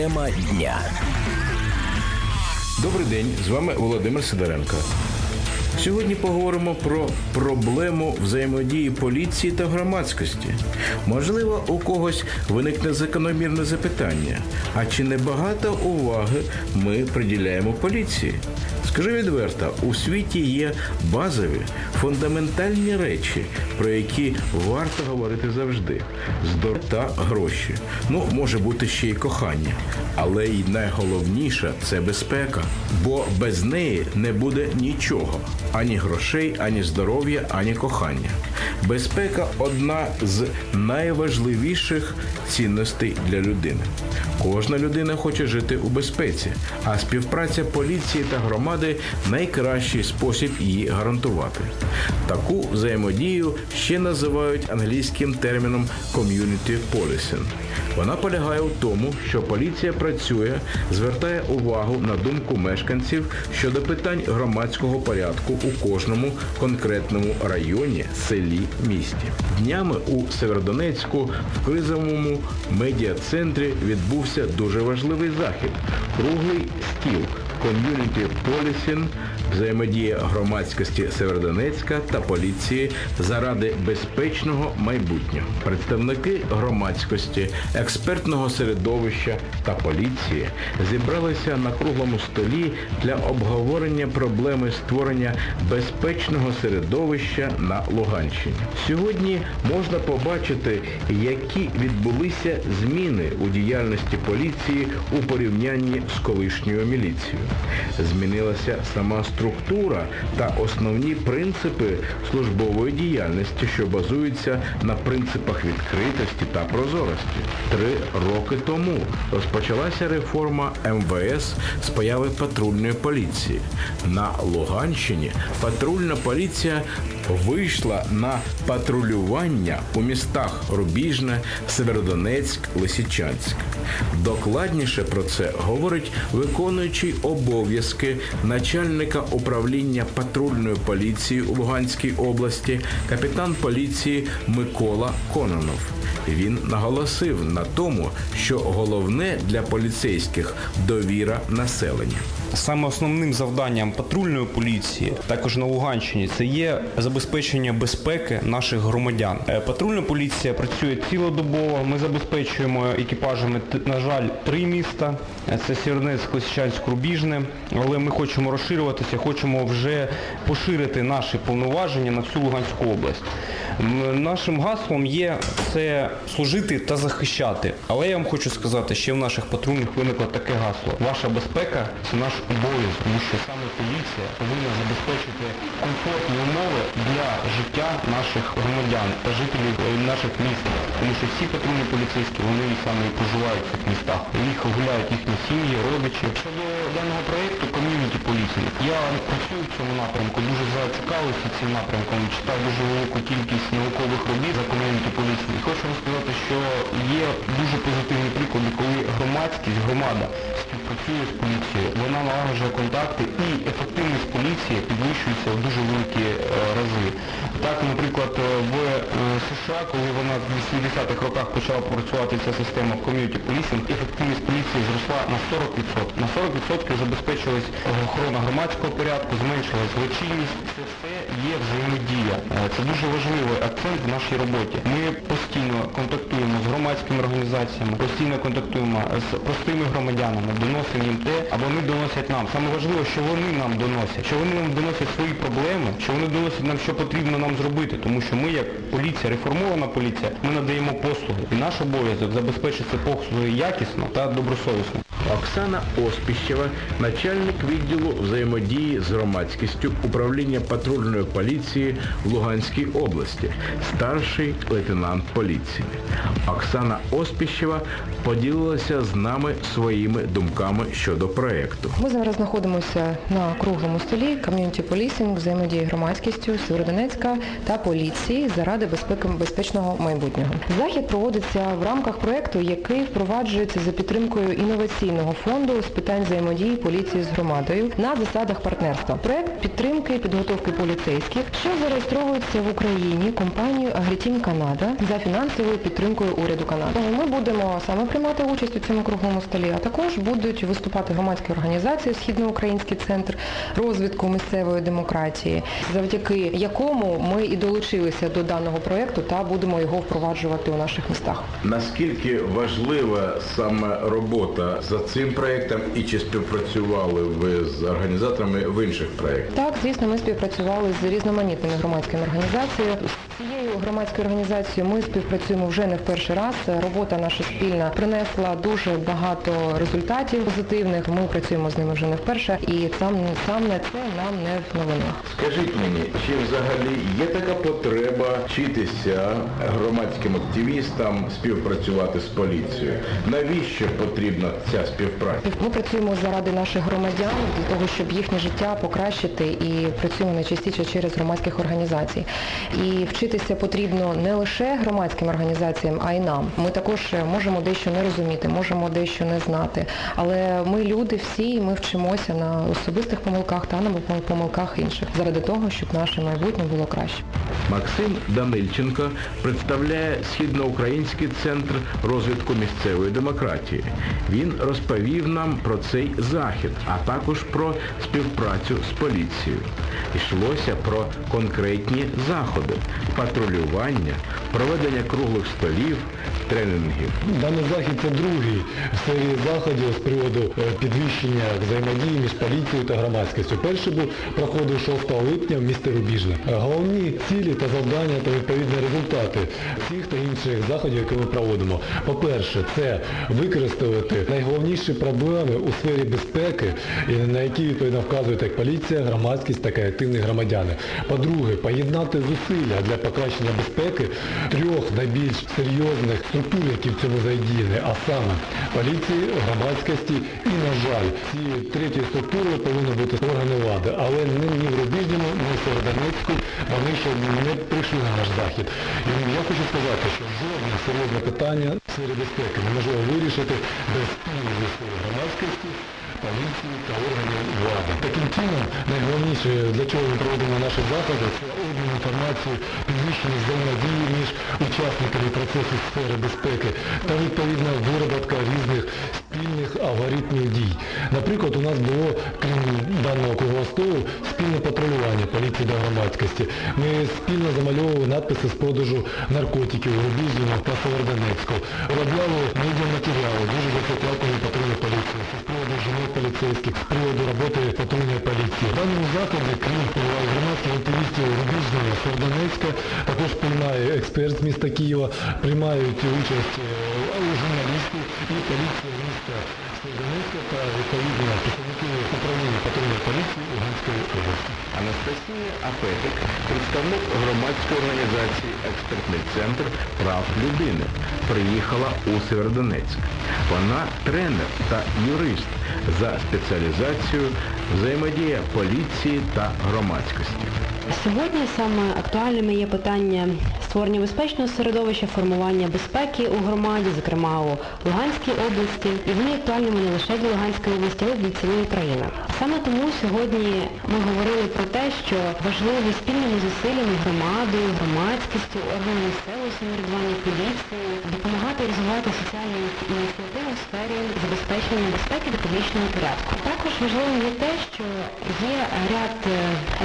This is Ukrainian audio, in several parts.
Тема дня. Добрий день, з вами Володимир Сидоренко. Сьогодні поговоримо про проблему взаємодії поліції та громадськості. Можливо, у когось виникне закономірне запитання: а чи не багато уваги ми приділяємо поліції? Скажу відверто, у світі є базові фундаментальні речі, про які варто говорити завжди: здоров'я та гроші. Ну, може бути ще й кохання, але й найголовніше це безпека, бо без неї не буде нічого: ані грошей, ані здоров'я, ані кохання. Безпека одна з найважливіших цінностей для людини. Кожна людина хоче жити у безпеці, а співпраця поліції та громади найкращий спосіб її гарантувати. Таку взаємодію ще називають англійським терміном community policing. Вона полягає у тому, що поліція працює, звертає увагу на думку мешканців щодо питань громадського порядку у кожному конкретному районі, селі, місті. Днями у Северодонецьку в кризовому медіа-центрі відбувся дуже важливий захід круглий стіл. Community Policing, взаємодія громадськості Северодонецька та поліції заради безпечного майбутнього. Представники громадськості, експертного середовища та поліції зібралися на круглому столі для обговорення проблеми створення безпечного середовища на Луганщині. Сьогодні можна побачити, які відбулися зміни у діяльності поліції у порівнянні з колишньою міліцією. Змінилася сама структура та основні принципи службової діяльності, що базуються на принципах відкритості та прозорості. Три роки тому розпочалася реформа МВС з появи патрульної поліції. На Луганщині патрульна поліція вийшла на патрулювання у містах Рубіжне, Северодонецьк, Лисичанськ. Докладніше про це говорить виконуючий обов'язки начальника управління патрульної поліції у Луганській області, капітан поліції Микола Кононов. Він наголосив на тому, що головне для поліцейських довіра населення. Саме основним завданням патрульної поліції, також на Луганщині, це є забезпечення безпеки наших громадян. Е, Патрульна поліція працює цілодобово. Ми забезпечуємо екіпажами, на жаль, три міста: Е, це Сєвєродонецьк, Лисичанськ, Рубіжне. Але ми хочемо розширюватися, хочемо вже поширити наші повноваження на всю Луганську область. Нашим гаслом є це служити та захищати. Але я вам хочу сказати, ще в наших патрульних виникло таке гасло. Ваша безпека це наш обов'язок, тому що саме поліція повинна забезпечити комфортні умови для життя наших громадян та жителів е, наших міст. Тому що всі патрульні поліцейські вони саме і проживають в цих містах. У них гуляють їхні сім'ї, родичі. Даного проєкту ком'юніті поліції, я працюю в цьому напрямку, дуже зацікавився цим напрямком, читав дуже велику кількість наукових робіт за ком'юніті поліції. І хочу вам сказати, що є дуже позитивні приклади, коли громадськість, громада співпрацює з поліцією, вона налагоджує контакти і ефективність поліції підвищується в дуже великі е, рази. Так, наприклад, е, в е, США, коли вона в 80-х роках почала працювати ця система ком'юніті поліції, ефективність поліції зросла на 40%. На 40% забезпечилась охорона громадського порядку, зменшилась злочинність. Це все є взаємодія. Е, Це дуже важливий акцент в нашій роботі. Ми постійно контактуємо з громадськими організаціями, постійно контактуємо з простими громадянами, доносимо їм те, або вони доносять нам. Саме важливо, що вони нам доносять, що вони нам доносять свої проблеми, що вони доносять нам, що потрібно нам зробити, тому що ми, як поліція, реформована поліція, ми надаємо послуги. І наш обов'язок забезпечити послуги якісно та добросовісно. Оксана Оспіщева, начальник відділу взаємодії з громадськістю управління патрульної поліції в Луганській області, старший лейтенант поліції. Оксана Оспіщева поділилася з нами своїми думками щодо проекту. Ми зараз знаходимося на круглому столі ком'юніті полісінг, взаємодії громадськістю Сєвєродонецька та поліції заради безпеки безпечного майбутнього. Захід проводиться в рамках проекту, який впроваджується за підтримкою інноваційної пенсійного фонду з питань взаємодії поліції з громадою на засадах партнерства. Проект підтримки і підготовки поліцейських, що зареєстровується в Україні компанією Агрітім Канада за фінансовою підтримкою уряду Канади. Ми будемо саме приймати участь у цьому круглому столі, а також будуть виступати громадські організації Східноукраїнський центр розвитку місцевої демократії, завдяки якому ми і долучилися до даного проекту та будемо його впроваджувати у наших містах. Наскільки важлива саме робота за цим проєктом і чи співпрацювали ви з організаторами в інших проєктах? Так, звісно, ми співпрацювали з різноманітними громадськими організаціями. Громадською організацією ми співпрацюємо вже не в перший раз. Робота наша спільна принесла дуже багато результатів позитивних. Ми працюємо з ними вже не вперше, і сам саме це нам не в новинах. Скажіть мені, чи взагалі є така потреба вчитися громадським активістам співпрацювати з поліцією? Навіщо потрібна ця співпраця? Ми працюємо заради наших громадян для того, щоб їхнє життя покращити і працюємо найчастіше через громадських організацій. І вчитися потрібно не лише громадським організаціям, а й нам. Ми також можемо дещо не розуміти, можемо дещо не знати. Але ми люди всі, і ми вчимося на особистих помилках та на помилках інших заради того, щоб наше майбутнє було краще. Максим Данильченко представляє Східноукраїнський центр розвитку місцевої демократії. Він розповів нам про цей захід, а також про співпрацю з поліцією. Йшлося про конкретні заходи, патрулювання, проведення круглих столів, тренінгів. Даний захід це другий серії заходів з приводу е, підвищення взаємодії між поліцією та громадськістю. Перший був проходив 6 липня в місті Рубіжне. Головні цілі та завдання та відповідні результати цих та інших заходів, які ми проводимо. По-перше, це використовувати найголовніші проблеми у сфері безпеки, на які відповідно вказують як поліція, громадськість, так і активні громадяни. По-друге, поєднати зусилля для покращення безпеки трьох найбільш серйозних структур, які в цьому задіяні, а саме поліції, громадськості і, на жаль, ці треті структури повинні бути органи влади, але не ні в Рубіжному, ні в Сєвєродонецьку вони ще не прийшли на наш захід. І я хочу сказати, що жодне серйозне питання в сфері безпеки неможливо вирішити без зусиль громадськості, поліції та органів влади. Таким чином, найголовніше, для чого ми проводимо наші заходи, це обмін інформацією, підвищення взаємодії між учасниками процесу сфери безпеки та відповідна вироботка різних спільних алгоритмів дій. Наприклад, у нас було, крім даного круглого столу, спільне патрулювання поліції та громадськості. Ми спільно замальовували надписи з продажу наркотиків у Рубіжному та Северодонецьку. Виробляли медіаматеріали, дуже запитали патрульної поліції з приводу жінок поліцейських, з приводу роботи патрульної поліції. В даному закладі, крім громадських активістів Рубіжного, Северодонецька, також приймає експерт з міста Києва, приймають участь е, журналісти і поліція міста Северодонецька та відповідно патрульної поліції Луганської області. Анастасія Апетик, представник громадської організації Експертний центр прав людини, приїхала у Северодонецьк. Вона тренер та юрист за спеціалізацією взаємодія поліції та громадськості. Сьогодні саме актуальними є питання створення безпечного середовища, формування безпеки у громаді, зокрема у Луганській області. І вони актуальними не лише для Луганської області, але й для цілої країни. Саме тому сьогодні ми говорили про те, що важливо спільними зусиллями громадою, громадськістю, органами місцевого самоврядування, поліцією допомагати розвивати соціальні ініціативи в сфері забезпечення безпеки та публічного порядку. Також важливим є те, що є ряд е,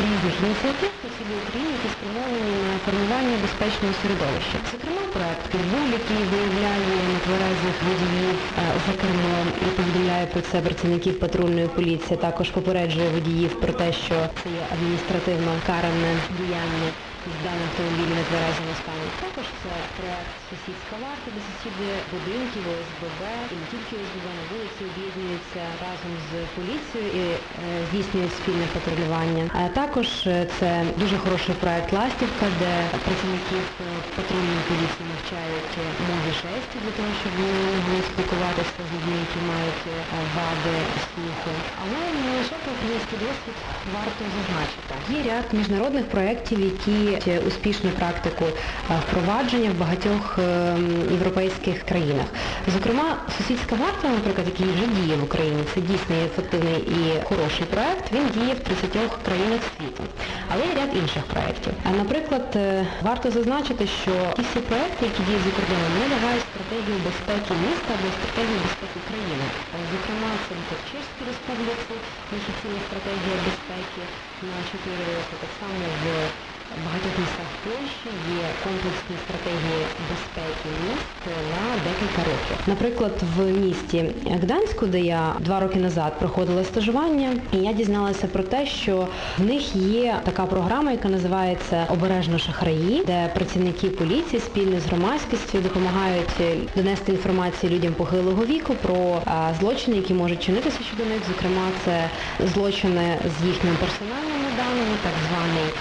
різних ініціатив по цілій Україні, які спрямовані на формування безпечного середовища. Зокрема, проект «Підбуль», який виявляє нетверезих водіїв е, за кермом і повідомляє про це працівників патрульної поліції, також попереджує водіїв про те, що це є адміністративно каране діяння їзда на автомобілі нетверезому стані. Також це проект «Сусідська варта», де сусіди будинків ОСББ і не тільки ОСББ на вулиці об'єднуються разом з поліцією і е, здійснюють спільне патрулювання. А також е, це дуже хороший проект «Ластівка», де працівників е, патрульну поліцію навчають мові жестів для того, щоб вони могли спілкуватися з людьми, які мають вади слуху. Але не лише про український досвід варто зазначити. Є ряд міжнародних проєктів, які е, успішну практику е, впровадження в багатьох е, європейських країнах. Зокрема, сусідська варта, наприклад, який вже діє в Україні, це дійсно ефективний і хороший проект. Він діє в 30 країнах світу. Але є ряд інших проєктів. Наприклад, е, варто зазначити, що ті всі проекти, які діють за кордоном, не лягають стратегію безпеки міста або стратегію безпеки країни. Зокрема, це в Чеській Республіці офіційна стратегія безпеки на 4 роки. Так само в багатьох містах Польщі є комплексні стратегії безпеки міст на декілька років. Наприклад, в місті Гданську, де я два роки назад проходила стажування, і я дізналася про те, що в них є така програма, яка називається Обережно шахраї, де працівники поліції спільно з громадськістю допомагають донести інформацію людям похилого віку про злочини, які можуть чинитися щодо них. Зокрема, це злочини з так званий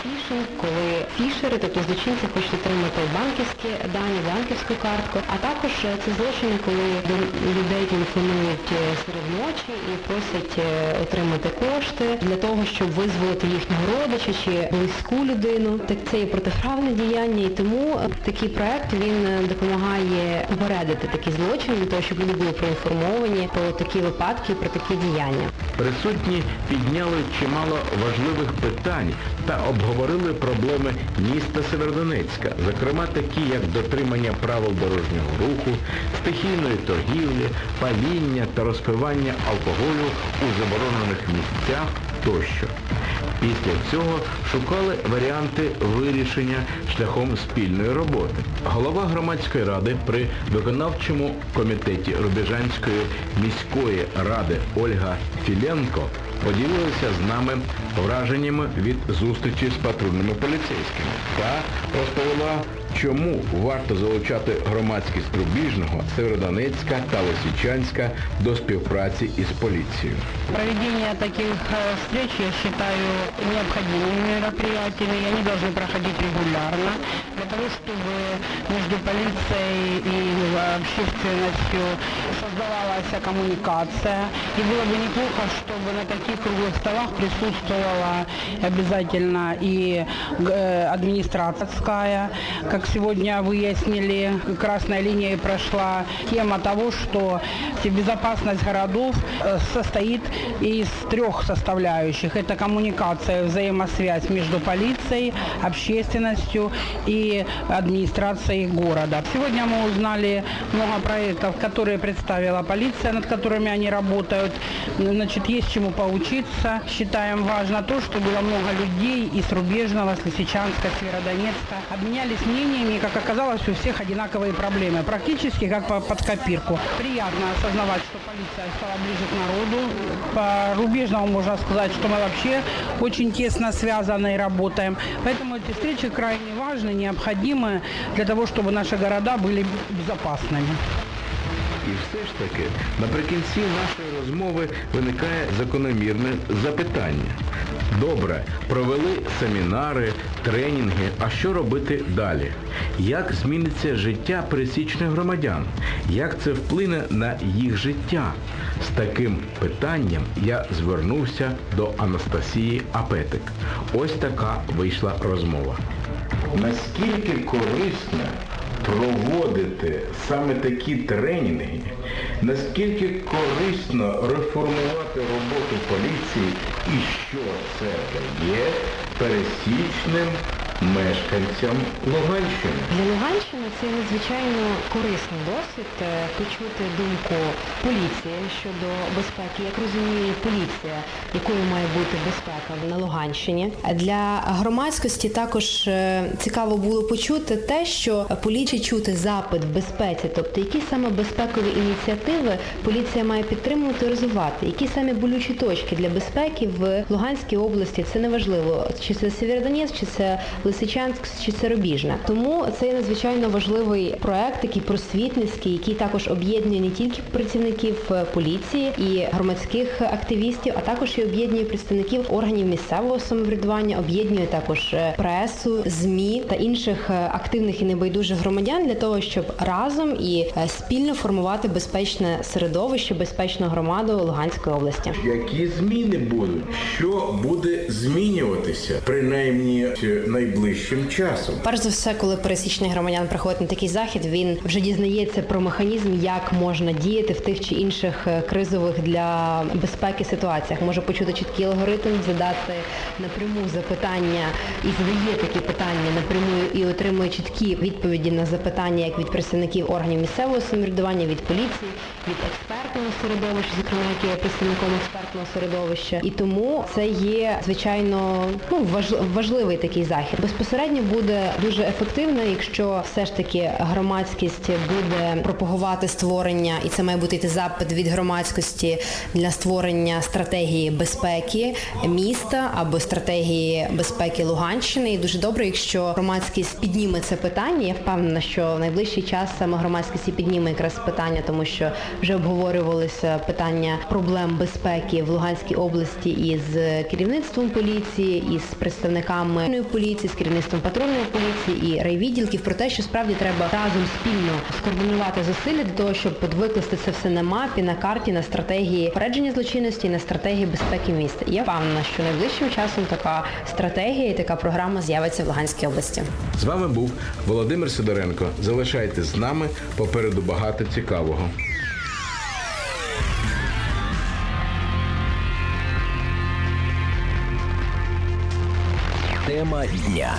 фішинг, коли фішери, тобто злочинці, хочуть отримати банківські дані, банківську картку, а також е, це злочини, коли людей телефонують е, серед ночі і просять е, отримати кошти для того, щоб визволити їхнього родича чи близьку людину. Так це є протиправне діяння, і тому такий проект він допомагає попередити такі злочини для того, щоб люди були проінформовані про такі випадки, про такі діяння. Присутні підняли чимало важливих питань та обговорили проблеми міста Северодонецька, зокрема такі, як дотримання правил дорожнього руху, стихійної торгівлі, паління та розпивання алкоголю у заборонених місцях тощо. Після цього шукали варіанти вирішення шляхом спільної роботи. Голова громадської ради при виконавчому комітеті Рубіжанської міської ради Ольга Філенко поділилася з нами враженнями від зустрічі з патрульними поліцейськими та розповіла, чому варто залучати громадськість Рубіжного, Северодонецька та Лисичанська до співпраці із поліцією. Проведение таких э, встреч я считаю необходимыми мероприятиями, и они должны проходить регулярно, Для того, чтобы между полицией и общественностью создавалась коммуникация. И было бы неплохо, чтобы на таких круглых столах присутствовала обязательно и э, администрация. Как сегодня выяснили, красной линией прошла тема того, что безопасность городов э, состоит из трех составляющих. Это коммуникация, взаимосвязь между полицией, общественностью и администрацией города. Сегодня мы узнали много проектов, которые представила полиция, над которыми они работают. Значит, есть чему поучиться. Считаем важно то, что было много людей из Рубежного, с Лисичанска, Северодонецка. Обменялись мнениями, и, как оказалось, у всех одинаковые проблемы. Практически как по- под копирку. Приятно осознавать, что полиция стала ближе к народу. По Рубежному можно сказать, что мы вообще очень тесно связаны и работаем. Поэтому эти встречи крайне важны, необходимы для того, чтобы наши города были безопасными. І все ж таки, наприкінці нашої розмови виникає закономірне запитання. Добре, провели семінари, тренінги, а що робити далі? Як зміниться життя пересічних громадян? Як це вплине на їх життя? З таким питанням я звернувся до Анастасії Апетик. Ось така вийшла розмова. Наскільки корисно проводити саме такі тренінги, наскільки корисно реформувати роботу поліції? І що це дає пересічним мешканцям Луганщини. Для Луганщини це надзвичайно корисний досвід е, почути думку поліції щодо безпеки. Як розуміє поліція, якою має бути безпека на Луганщині. Для громадськості також е, цікаво було почути те, що поліція чути запит в безпеці, тобто які саме безпекові ініціативи поліція має підтримувати і розвивати, які саме болючі точки для безпеки в Луганській області. Це неважливо, чи це Сєвєродонецьк, чи це Лисичанськ чи Царобіжна. Тому це надзвичайно важливий проект, такий просвітницький, який також об'єднує не тільки працівників е, поліції і громадських активістів, а також і об'єднує представників органів місцевого самоврядування, об'єднує також е, пресу, змі та інших е, активних і небайдужих громадян для того, щоб разом і спільно формувати безпечне середовище, безпечну громаду Луганської області. Які зміни будуть? Що буде змінюватися принаймні найближчим часом? Перш за все, коли пересічний громадян приходить на такий захід, він вже дізнається про механізм, як можна діяти в тих чи інших е, кризових для безпеки ситуаціях. Може почути чіткий алгоритм, задати напряму запитання і задає такі питання напряму і отримує чіткі відповіді на запитання як від представників органів місцевого самоврядування, від поліції, від експертного середовища, зокрема, які є представником експертного середовища. І тому це є звичайно ну важ- важливий такий захід. Безпосередньо буде дуже ефективно, якщо все ж таки громадськість буде пропагувати створення, і це має бути йти запит від громадськості для створення стратегії безпеки міста або стратегії безпеки Луганщини. І дуже добре, якщо громадськість підніме це питання. Я впевнена, що в найближчий час саме громадськість і підніме якраз питання, тому що вже обговорювалися питання проблем безпеки в Луганській області із керівництвом поліції, із представниками поліції, з керівництвом патрульної поліції і райвідділків про те, що справді треба разом спільно скоординувати зусилля для того, щоб викласти це все на мапі, на карті, на стратегії попередження злочинності, і на стратегії безпеки міста. Я впевнена, що найближчим часом така стратегія і така програма з'явиться в Луганській області. З вами був Володимир Сидоренко. Залишайтесь з нами. Попереду багато цікавого. Тема дня.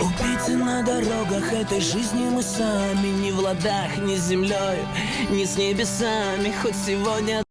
Убийцы на дорогах этой жизни мы сами Не в ладах, ни с землей, ни с небесами Хоть сегодня